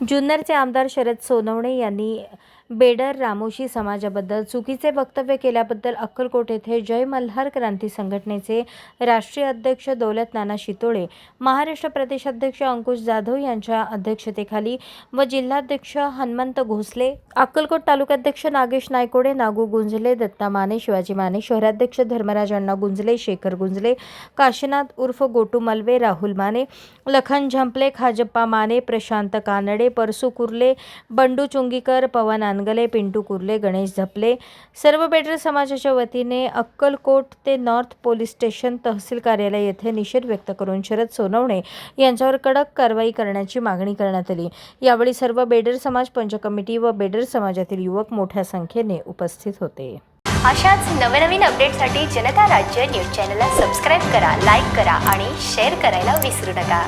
जुन्नरचे आमदार शरद सोनवणे यांनी बेडर रामोशी समाजाबद्दल चुकीचे वक्तव्य केल्याबद्दल अक्कलकोट येथे जय मल्हार क्रांती संघटनेचे राष्ट्रीय अध्यक्ष दौलत नाना शितोळे महाराष्ट्र प्रदेशाध्यक्ष अंकुश जाधव यांच्या अध्यक्षतेखाली व जिल्हाध्यक्ष हनुमंत घोसले अक्कलकोट तालुकाध्यक्ष नागेश नायकोडे नागू गुंजले दत्ता माने शिवाजी माने शहराध्यक्ष धर्मराज अण्णा गुंजले शेखर गुंजले काशीनाथ उर्फ गोटू मलवे राहुल माने लखन झंपले खाजप्पा माने प्रशांत कानडे परसू कुर्ले बंडू चुंगीकर पवन आनगले पिंटू कुर्ले गणेश झपले सर्व बेडर समाजाच्या वतीने अक्कलकोट ते नॉर्थ पोलीस स्टेशन तहसील कार्यालय येथे निषेध व्यक्त करून शरद सोनवणे यांच्यावर कडक कारवाई करण्याची मागणी करण्यात आली. यावेळी सर्व बेडर समाज पंच कमिटी व बेडर समाजातील युवक मोठ्या संख्येने उपस्थित होते. अशाच नवनवीन अपडेटसाठी जनता राज्य न्यूज चॅनलला सबस्क्राईब करा लाईक करा आणि शेअर करायला विसरू नका.